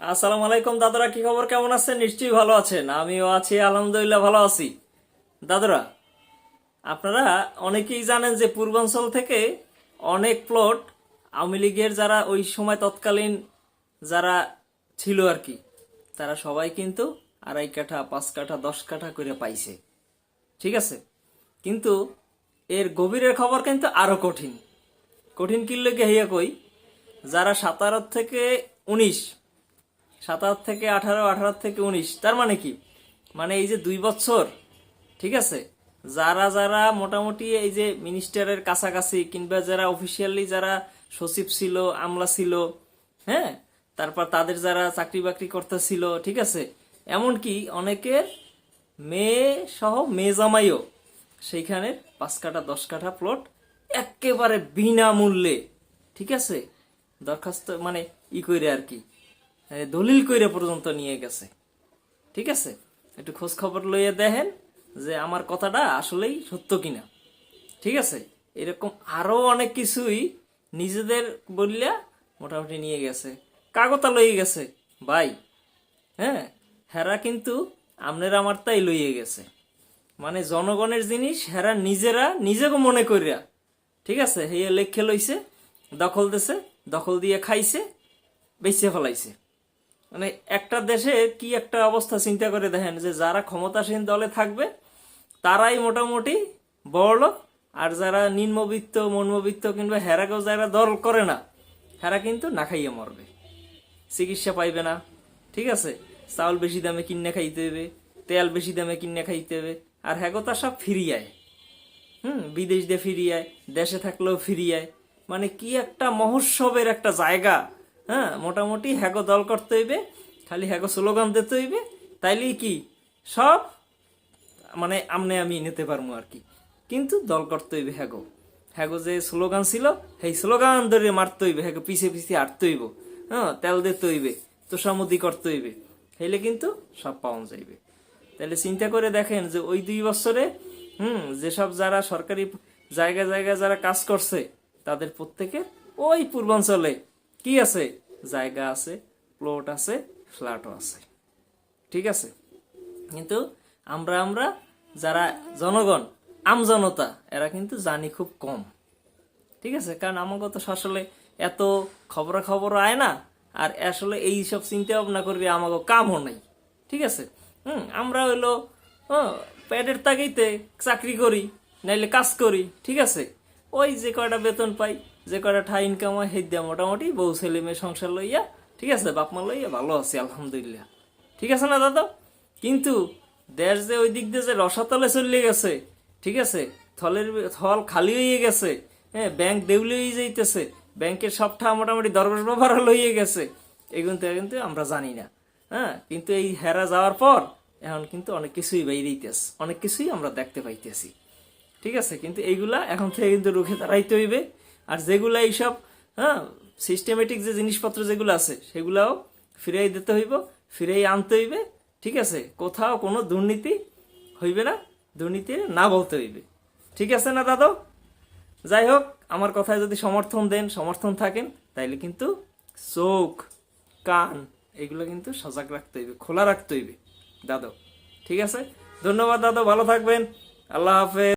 আসসালামু আলাইকুম, দাদরা, কি খবর? কেমন আছেন? নিশ্চয়ই ভালো আছেন। আমিও আছি, আলহামদুলিল্লাহ, ভালো আছি। দাদরা, আপনারা অনেকেই জানেন যে পূর্বাঞ্চল থেকে অনেক প্লট আওয়ামী লীগের যারা ওই সময় তৎকালীন যারা ছিল আর কি, তারা সবাই কিন্তু আড়াই কাঠা, পাঁচ কাঠা, দশ কাঠা করে পাইছে। ঠিক আছে? কিন্তু এর গভীরের খবর কিন্তু আরও কঠিন। কঠিন কিনলে হইয়া কই? যারা সাতারোর থেকে উনিশ সাতাশ থেকে আঠারো আঠারো থেকে উনিশ। তার মানে কি? মানে এই যে দুই বছর, ঠিক আছে? যারা যারা মোটামুটি এই যে মিনিস্টারের কাছাকাছি কিংবা যারা অফিসিয়ালি যারা সচিব ছিল, আমলা ছিল হ্যাঁ? তারপর তাদের যারা চাকরি বাকরি করতেছিল ঠিক আছে? এমনকি অনেকের মেয়ে সহ মেয়ে জামাইও সেইখানে পাঁচ কাঠা, দশ কাঠা প্লট একেবারে বিনামূল্যে, ঠিক আছে? দরখাস্ত মানে ই করে আর কি। দলিল কইরে পর্যন্ত নিয়ে গেছে। ঠিক আছে? একটু খোঁজ খবর লইয়ে দেখেন যে আমার কথাটা আসলেই সত্য কিনা। ঠিক আছে? এরকম আরও অনেক কিছুই নিজেদের বললে মোটামুটি নিয়ে গেছে। কাগতা লইয়ে গেছে, ভাই। হ্যাঁ? হেরা কিন্তু আমনের আমার তাই লইয়ে গেছে। মানে জনগণের জিনিস হেরা নিজেরা নিজেকে মনে করিয়া ঠিক আছে? হেয়ে লেখে লইছে, দখল দিছে, দখল দিয়ে খাইছে বেঁচে ফেলাইছে। মানে একটা দেশে কি একটা অবস্থা চিন্তা করে দেখেন যে যারা ক্ষমতাসীন দলে থাকবে, তারাই মোটামুটি বড় লোক আর যারা নিম্নবিত্ত মর্মবিত্ত কিংবা হেরাকেও যারা দল করে না, হেরা কিন্তু না খাইয়ে মরবে। চিকিৎসা পাইবে না, ঠিক আছে? চাউল বেশি দামে কিনে খাইতে হবে, তেল বেশি দামে কিনে খাইতে হবে, আর হ্যাগো তা সব ফিরিয়ায় হুম, বিদেশ দিয়ে ফিরিয়ায় দেশে থাকলেও ফিরিয়ায় মানে কি একটা মহোৎসবের একটা জায়গা হ্যাঁ মোটামুটি হ্যাগো দল করতে হইবে, খালি হ্যাগো স্লোগান দিতে হইবে, তাইলেই কি? সব মানে আমনে আমি নিতে পারব আর কি। কিন্তু দল করতে হইবে হ্যাগো। হ্যাগো যে স্লোগান ছিল, সেই স্লোগান ধরে মারতে হইবে, হ্যাগো পিছে পিছে আটতে হইব। হ্যাঁ তেল দিতে হইবে, তোষামুদি করতে হইবে। হেলে কিন্তু সব পাওয়া যাইবে। তাহলে চিন্তা করে দেখেন যে ওই দুই বছরে, হুম, যেসব যারা সরকারি জায়গায় জায়গায় যারা কাজ করছে, তাদের প্রত্যেকের ওই পূর্বাঞ্চলে কি আছে? জায়গা আছে প্লট আছে ফ্ল্যাটও আছে। ঠিক আছে? কিন্তু আমরা আমরা যারা জনগণ, আমজনতা, এরা কিন্তু জানি খুব কম। ঠিক আছে? কারণ আমাকে তো আসলে এত খবরা খবর আয় না, আর আসলে এই সব চিন্তা ভাবনা করবে আমাকে কামও নাই। ঠিক আছে? হুম, আমরা হইল পেটের তাগিতে চাকরি করি, নাইলে কাজ করি। ঠিক আছে? ওই যে কয়টা বেতন পাই, যে কয়টা ঠাই ইনকাম হয়, সেই দিয়া মোটামুটি বউ, ছেলে, মেয়ে সংসার লইয়া, ঠিক আছে, বাপ মা লইয়া ভালো আছি, আলহামদুলিল্লাহ। ঠিক আছে না দাদা? কিন্তু দেশ যে ওই দিক দিয়ে যে রসাতলে চলে গেছে, ঠিক আছে, থলের থল খালি হয়ে গেছে হ্যাঁ ব্যাংক দেউলে হয়ে যাইতেছে, ব্যাংকের সবটা মোটামুটি দরবেশ ব্যবহার লইয়ে গেছে এগুলো কিন্তু আমরা জানি না হ্যাঁ কিন্তু এই হেরা যাওয়ার পর এখন কিন্তু অনেক কিছুই বাইরেইতেছে অনেক কিছুই আমরা দেখতে পাইতেছি। ঠিক আছে? কিন্তু এইগুলা এখন থেকে কিন্তু রুখে দাঁড়াইতে হইবে। আর যেগুলা এইসব হ্যাঁ সিস্টেমেটিক যে জিনিসপত্র যেগুলো আছে, সেগুলাও ফিরাই দিতে হইব, ফিরাই আনতে হইবে, ঠিক আছে? কোথাও কোনো দুর্নীতি হইবে না, দুর্নীতি না বলতে হইবে। ঠিক আছে না, দাদা? যাই হোক, আমার কথায় যদি সমর্থন দেন, সমর্থন থাকেন, তাইলে কিন্তু চোখ, কান, এগুলো কিন্তু সজাগ রাখতে হইবে, খোলা রাখতে হইবে, দাদা। ঠিক আছে? ধন্যবাদ, দাদা। ভালো থাকবেন। আল্লাহ হাফেজ।